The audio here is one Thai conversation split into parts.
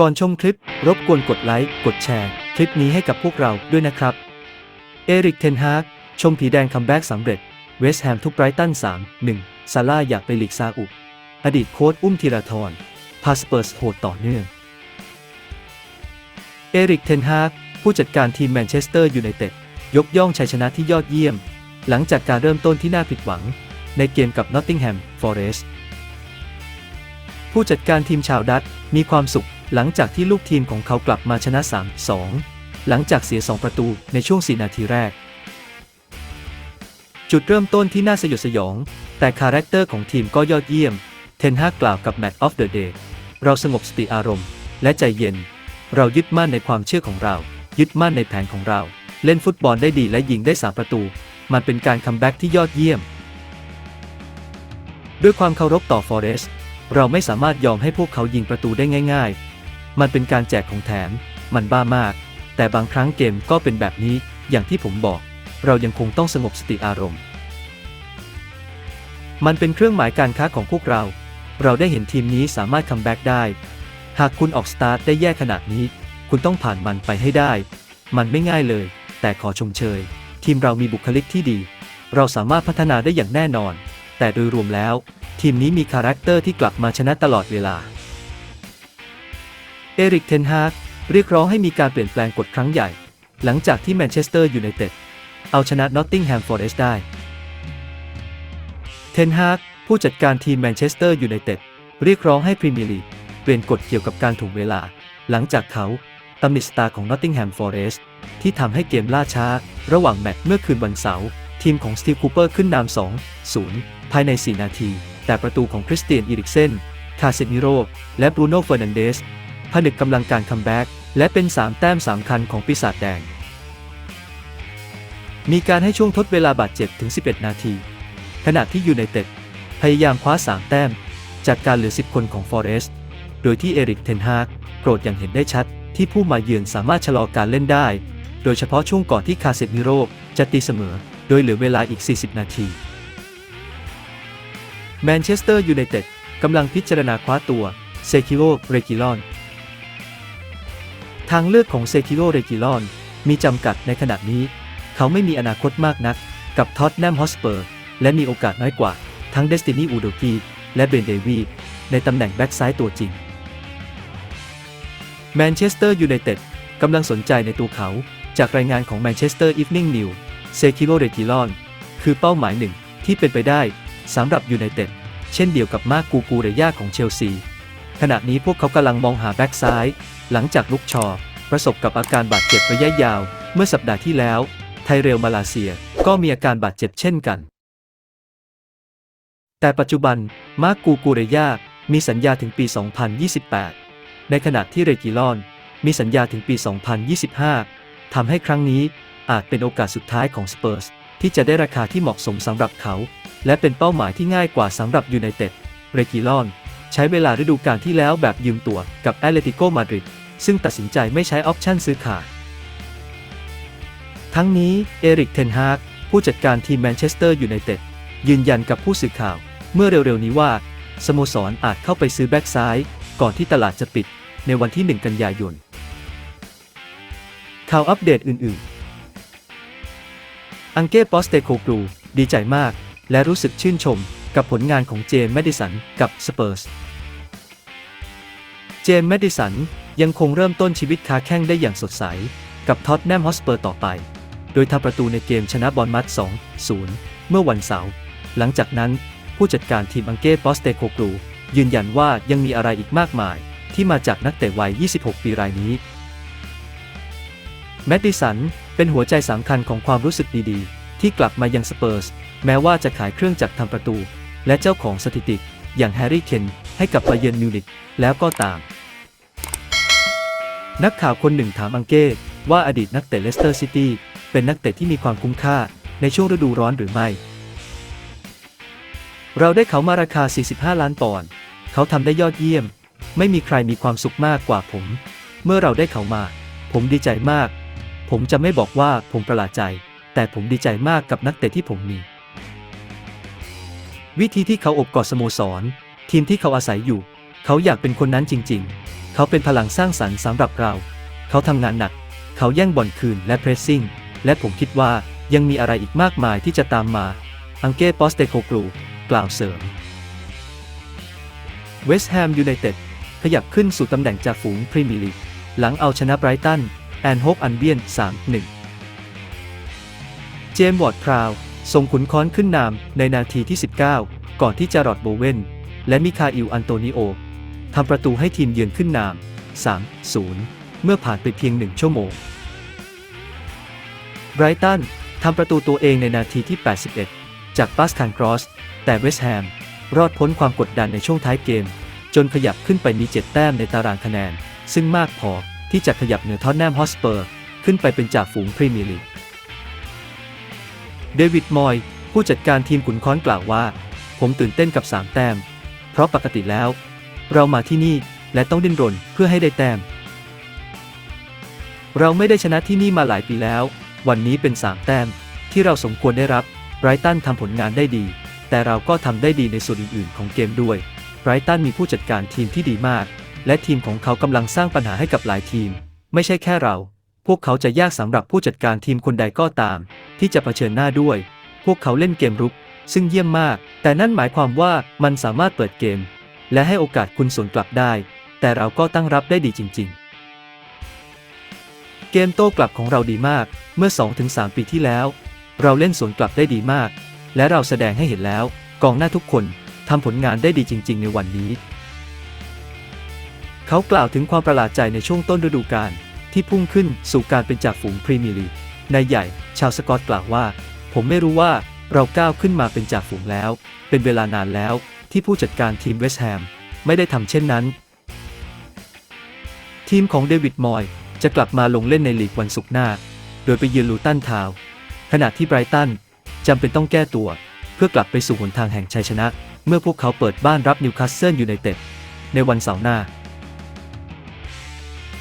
ก่อนชมคลิป รบกวนกดไลค์ กดแชร์ คลิปนี้ให้กับพวกเราด้วยนะครับ เอริกเทนฮากชมผีแดงคัมแบ็กสำเร็จ เวสต์แฮมทุบไบรตัน 3 1 ซาร่าอยากไปลีกซาอุ อดีตโค้ชอุ้มธีรทรพาสเปอร์สโหดต่อเนื่อง เอริกเทนฮากผู้จัดการทีมแมนเชสเตอร์ยูไนเต็ดยกย่องชัยชนะที่ยอดเยี่ยม หลังจากการเริ่มต้นที่น่าผิดหวัง ในเกมกับนอตติงแฮมฟอเรสต์ผู้จัดการทีมชาวดัตมีความสุข หลังจากที่ลูกทีมของเขากลับมาชนะ 3-2 หลังจากเสีย 2 ประตูในช่วง 4 นาทีแรก จุดเริ่มต้นที่น่าสยดสยอง แต่คาแรคเตอร์ของทีมก็ยอดเยี่ยม เทนฮากกล่าวกับ Match of the Day เราสงบสติอารมณ์ และใจเย็น เรายึดมั่นในความเชื่อของเรา ยึดมั่นในแผนของเรา เล่นฟุตบอลได้ดีและยิงได้3ประตู มันเป็นการคัมแบ็กที่ยอดเยี่ยม ด้วยความเคารพต่อฟอเรสเราไม่สามารถยอมให้พวกเขายิงประตูได้ง่ายๆ มันเป็นการแจกของแถม มันบ้ามาก แต่บางครั้งเกมก็เป็นแบบนี้อย่างที่ผมบอก เรายังคงต้องสงบสติอารมณ์ มันเป็นเครื่องหมายการค้าของพวกเรา เราได้เห็นทีมนี้สามารถคัมแบ็กได้ หากคุณออกสตาร์ทได้แย่ขนาดนี้ คุณต้องผ่านมันไปให้ได้ มันไม่ง่ายเลย แต่ขอชมเชย ทีมเรามีบุคลิกที่ดี เราสามารถพัฒนาได้อย่างแน่นอน แต่โดยรวมแล้ว ทีมนี้มีคาแรคเตอร์ที่กลับมาชนะตลอดเวลา เอริกเทนฮากเรียกร้องให้มีการเปลี่ยนแปลงกฎครั้งใหญ่ หลังจากที่แมนเชสเตอร์ยูไนเต็ดเอาชนะนอตติงแฮมฟอร์เรสต์ได้ เทนฮากผู้จัดการทีมแมนเชสเตอร์ยูไนเต็ดเรียกร้องให้พรีเมียร์ลีกเปลี่ยนกฎเกี่ยวกับการถ่วงเวลา หลังจากเขาตำหนิสตาร์ของนอตติงแฮมฟอร์เรสต์ที่ทำให้เกมล่าช้า ระหว่างแมตช์เมื่อคืนวันเสาร์ทีมของสตีฟคูเปอร์ขึ้นนำ2-0 ภายใน 4 นาที แต่ประตูของคริสเตียนอีริกเซนคาเซมิโร และบรูโน่เฟอร์นันเดส ผนึกกำลังการคัมแบ็กและเป็น 3 แต้มสำคัญของปีศาจแดง มีการให้ช่วงทดเวลาบาดเจ็บถึง 11 นาที ขณะที่ยูไนเต็ดพยายามคว้า 3 แต้ม จากการเหลือ 10 คนของฟอเรสต์โดยที่เอริกเทนฮากโปรดอย่างเห็นได้ชัดที่ผู้มาเยือนสามารถชะลอการเล่นได้ โดยเฉพาะช่วงก่อนที่คาเซมิโรจะตีเสมอ โดยเหลือเวลาอีก 40 นาทีแมนเชสเตอร์ยูไนเต็ดกำลังพิจารณาคว้าตัวเซคิโรเรกิลอน ทางเลือกของเซคิโรเรกิลอนมีจำกัดในขณะนี้ เขาไม่มีอนาคตมากนัก กับท็อตแนมฮอสเปอร์ และมีโอกาสน้อยกว่า ทั้งเดสตินีอูโดกีและเบนเดวีในตำแหน่งแบ็กซ้ายตัวจริง แมนเชสเตอร์ยูไนเต็ดกำลังสนใจในตัวเขา จากรายงานของแมนเชสเตอร์อีฟนิ่งนิวเซคิโรเรกิลอนคือเป้าหมายหนึ่งที่เป็นไปได้สำหรับยูไนเต็ดเช่นเดียวกับมาร์กูกูเรย่าของเชลซี ขณะนี้พวกเขากำลังมองหาแบ็กซ้าย หลังจากลุกชอ ประสบกับอาการบาดเจ็บระยะยาว เมื่อสัปดาห์ที่แล้ว ไทเรลมาลาเซียก็มีอาการบาดเจ็บเช่นกัน แต่ปัจจุบัน มาร์กูกูเรยามีสัญญาถึงปี 2028 ในขณะที่เรกิลอน มีสัญญาถึงปี 2025 ทำให้ครั้งนี้อาจเป็นโอกาสสุดท้ายของสเปอร์สที่จะได้ราคาที่เหมาะสมสำหรับเขา และเป็นเป้าหมายที่ง่ายกว่าสำหรับยูไนเต็ด เรกิลอน ใช้เวลาฤดูกาลที่แล้วแบบยืมตัวกับแอตเลติโกมาดริดซึ่งตัดสินใจไม่ใช้ออปชั่นซื้อขายทั้งนี้เอริกเทนฮากผู้จัดการทีมแมนเชสเตอร์ยูไนเต็ดยืนยันกับผู้สื่อข่าว เมื่อเร็วๆนี้ว่า สโมสรอาจเข้าไปซื้อแบ็กซ้าย ก่อนที่ตลาดจะปิดในวันที่ 1 กันยายน ข่าวอัปเดตอื่นๆ อังเก้ปอสเตโคกรูดีใจมาก และรู้สึกชื่นชม กับผลงานของเจมส์แมดิสันกับสเปอร์ส เจมส์แมดิสันยังคงเริ่มต้นชีวิตค้าแข้งได้อย่างสดใส กับท็อตแนมฮอสเปอร์ต่อไป โดยทำประตูในเกมชนะบอลมัด 2-0 เมื่อวันเสาร์ หลังจากนั้นผู้จัดการทีมอังเก้ปอสเตโคกรูยืนยันว่ายังมีอะไรอีกมากมาย ที่มาจากนักเตะวัย 26 ปีรายนี้ แมดดิสันเป็นหัวใจสำคัญของความรู้สึกดีๆ ที่กลับมายังสเปอร์ส แม้ว่าจะขายเครื่องจักรทำประตู และเจ้าของสถิติ อย่างแฮร์รี่เคนให้กับไบเยนมิวนิกแล้วก็ตาม นักข่าวคนหนึ่งถามอังเก้ว่าอดีตนักเตะเลสเตอร์ซิตี้เป็นนักเตะที่มีความคุ้มค่าในช่วงฤดูร้อนหรือไม่ เราได้เขามาราคา 45 ล้านปอนด์เขาทำได้ยอดเยี่ยม ไม่มีใครมีความสุขมากกว่าผม เมื่อเราได้เขามา ผมดีใจมาก ผมจะไม่บอกว่าผมประหลาดใจ แต่ผมดีใจมากกับนักเตะที่ผมมี วิธีที่เขาอบกอดสโมสร ทีมที่เขาอาศัยอยู่ เขาอยากเป็นคนนั้นจริง ๆ เขาเป็นพลังสร้างสรรค์สำหรับเรา เขาทำงานหนัก เขาแย่งบอลคืนและเพรสซิ่ง และผมคิดว่ายังมีอะไรอีกมากมายที่จะตามมา อังเก้ปอสเตโคกลูกล่าวเสริม เวสต์แฮมยูไนเต็ดขยับขึ้นสู่ตำแหน่งจ่าฝูงพรีเมียร์ลีก หลังเอาชนะไบรตันแอนโฮปอันเบียน 3-1 เจมส์วอร์ดพราว ส่งขุนค้อนขึ้นนำในนาทีที่ 19 ก่อนที่จารอดโบเวนและมิคาอิลอันโตนิโอทำประตูให้ทีมเยือนขึ้นนำ3-0 เมื่อผ่านไปเพียงหนึ่งชั่วโมงไบรตันทำประตูตัวเองในนาทีที่ 81 จากปาสคานกรอส แต่เวสต์แฮม รอดพ้นความกดดันในช่วงท้ายเกม จนขยับขึ้นไปมี7แต้มในตารางคะแนน ซึ่งมากพอที่จะขยับเหนือท็อตแนมฮอสเปอร์ ขึ้นไปเป็นจ่าฝูงพรีเมียร์ลีก เดวิดมอย ผู้จัดการทีมขุนค้อนกล่าวว่า ผมตื่นเต้นกับ 3 แต้ม เพราะปกติแล้ว เรามาที่นี่และต้องดิ้นรนเพื่อให้ได้แต้ม เราไม่ได้ชนะที่นี่มาหลายปีแล้ว วันนี้เป็น 3 แต้มที่เราสมควรได้รับไรตันทำผลงานได้ดี แต่เราก็ทำได้ดีในส่วนอื่นๆ ของเกมด้วยไรตันมีผู้จัดการทีมที่ดีมาก และทีมของเขากำลังสร้างปัญหาให้กับหลายทีม ไม่ใช่แค่เรา พวกเขาจะยากสำหรับผู้จัดการทีมคนใดก็ตาม ที่จะเผชิญหน้าด้วย พวกเขาเล่นเกมรุก ซึ่งเยี่ยมมาก แต่นั่นหมายความว่ามันสามารถเปิดเกม และให้โอกาสคุณสวนกลับได้ แต่เราก็ตั้งรับได้ดีจริง ๆ เกมโต้กลับของเราดีมาก เมื่อ 2-3 ปีที่แล้ว เราเล่นสวนกลับได้ดีมาก และเราแสดงให้เห็นแล้ว กองหน้าทุกคนทำผลงานได้ดีจริง ๆ ในวันนี้ เขากล่าวถึงความประหลาดใจในช่วงต้นฤดูกาล ที่พุ่งขึ้นสู่การเป็นจ่าฝูงพรีเมียร์ลีกนายใหญ่ชาวสกอตกล่าวว่า ผมไม่รู้ว่าเราก้าวขึ้นมาเป็นจ่าฝูงแล้ว เป็นเวลานานแล้วที่ผู้จัดการทีมเวสต์แฮมไม่ได้ทำเช่นนั้น ทีมของเดวิดมอยจะกลับมาลงเล่นในลีกวันศุกร์หน้า โดยไปเยือนลูตันทาวขณะที่ไบรตันจำเป็นต้องแก้ตัว เพื่อกลับไปสู่หนทางแห่งชัยชนะ เมื่อพวกเขาเปิดบ้านรับนิวคาสเซิลยูไนเต็ดในวันเสาร์หน้า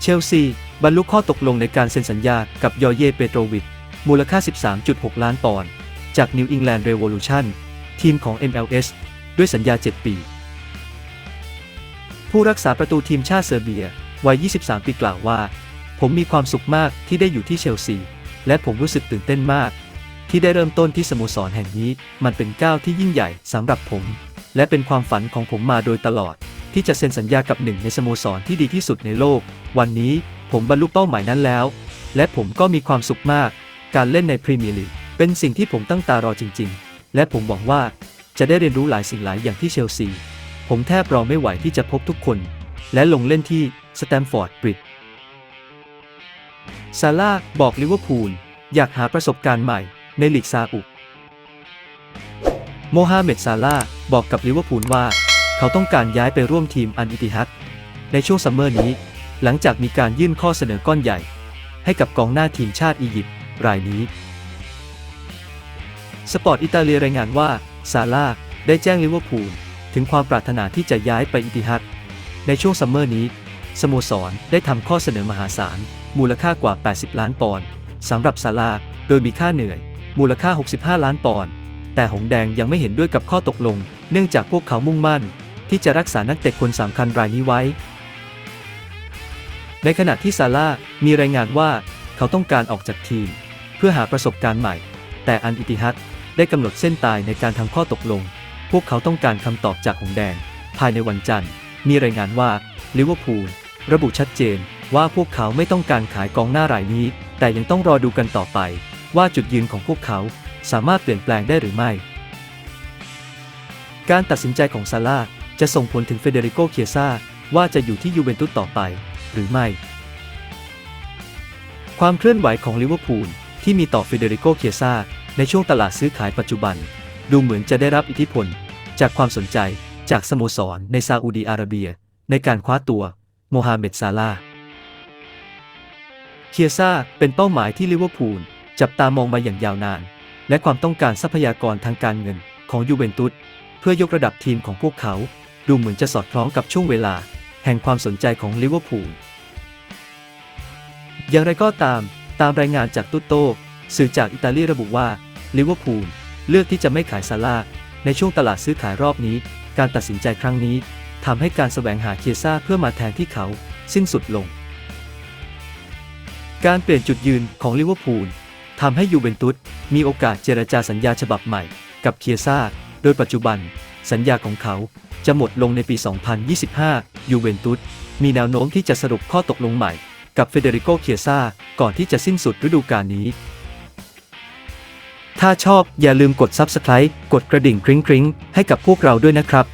เชลซี บรรลุข้อตกลงในการเซ็นสัญญากับยอเยเปโตรวิชมูลค่า 13.6 ล้านปอนด์จากนิวอิงแลนด์เรว o ลูชันทีมของ MLS ด้วยสัญญา 7 ปี ผู้รักษาประตูทีมชาติเซอร์เบีย วัย 23 ปีกล่าวว่า ผมมีความสุขมากที่ได้อยู่ที่เชลซี และผมรู้สึกตื่นเต้นมาก ที่ได้เริ่มต้นที่สโมสรแห่งนี้ มันเป็นก้าวที่ยิ่งใหญ่สำหรับผม และเป็นความฝันของผมมาโดยตลอด ที่จะเซ็นสัญญากับหนึ่งในสโมสรที่ดีที่สุดในโลก วันนี้ ผมบรรลุเป้าหมายนั้นแล้ว และผมก็มีความสุขมาก การเล่นในพรีเมียร์ลีกเป็นสิ่งที่ผมตั้งตารอจริง ๆ และผมหวังว่าจะได้เรียนรู้หลายสิ่งหลายอย่างที่เชลซี ผมแทบรอไม่ไหวที่จะพบทุกคน และลงเล่นที่สแตมฟอร์ดบริดจ์ซาร่าห์บอกลิเวอร์พูลอยากหาประสบการณ์ใหม่ในลีกซาอุโมฮัมเหม็ดซาร่าห์บอกกับลิเวอร์พูลว่า เขาต้องการย้ายไปร่วมทีมอันอิติฮัดในช่วงซัมเมอร์นี้ หลังจากมีการยื่นข้อเสนอก้อนใหญ่ ให้กับกองหน้าทีมชาติอียิปต์รายนี้ สปอร์ตอิตาเลียรายงานว่า ซาร่าได้แจ้งลิเวอร์พูลถึงความปรารถนาที่จะย้ายไปอิติฮัดในช่วงซัมเมอร์นี้ สโมสรได้ทำข้อเสนอมหาศาล มูลค่ากว่า 80 ล้านปอนด์สำหรับซาร่าโดยมีค่าเหนื่อย มูลค่า 65 ล้านปอนด์แต่หงแดงยังไม่เห็นด้วยกับข้อตกลง เนื่องจากพวกเขามุ่งมั่น ที่จะรักษานักเตะคนสำคัญรายนี้ไว้ ในขณะที่ซาร่ามีรายงานว่าเขาต้องการออกจากทีม เพื่อหาประสบการณ์ใหม่ แต่อันอิติฮัดได้กำหนดเส้นตายในการทำข้อตกลง พวกเขาต้องการคำตอบจากหงแดง ภายในวันจันทร์ มีรายงานว่าลิเวอร์พูลระบุชัดเจนว่าพวกเขาไม่ต้องการขายกองหน้ารายนี้ แต่ยังต้องรอดูกันต่อไป ว่าจุดยืนของพวกเขาสามารถเปลี่ยนแปลงได้หรือไม่ การตัดสินใจของซาร่าจะส่งผลถึงเฟเดริโกเคียซาว่าจะอยู่ที่ยูเวนตุสต่อไป หรือไม่ ความเคลื่อนไหวของลิเวอร์พูลที่มีต่อเฟเดริโก เคียซาในช่วงตลาดซื้อขายปัจจุบัน ดูเหมือนจะได้รับอิทธิพล จากความสนใจจากสโมสรในซาอุดีอาระเบีย ในการคว้าตัวโมฮัมเหม็ดซาลาเคียซาเป็นเป้าหมายที่ลิเวอร์พูลจับตามองมาอย่างยาวนาน และความต้องการทรัพยากรทางการเงินของยูเวนตุสเพื่อยกระดับทีมของพวกเขา ดูเหมือนจะสอดคล้องกับช่วงเวลา แห่งความสนใจของลิเวอร์พูล อย่างไรก็ตาม ตามรายงานจากตุตโตสื่อจากอิตาลีระบุว่าลิเวอร์พูลเลือกที่จะไม่ขายซาร่าในช่วงตลาดซื้อขายรอบนี้ การตัดสินใจครั้งนี้ทำให้การแสวงหาเคียซ่าเพื่อมาแทนที่เขาสิ้นสุดลง การเปลี่ยนจุดยืนของลิเวอร์พูลทำให้ยูเวนตุสมีโอกาสเจรจาสัญญาฉบับใหม่กับเคียซ่า โดยปัจจุบัน สัญญาของเขาจะหมดลงในปี 2025 ยูเวนตุสมีแนวโน้มที่จะสรุปข้อตกลงใหม่ กับเฟเดริโกเคียซ่าก่อนที่จะสิ้นสุดฤดูกาลนี้ ถ้าชอบอย่าลืมกด Subscribe กดกระดิ่งคริ้งๆ ให้กับพวกเราด้วยนะครับ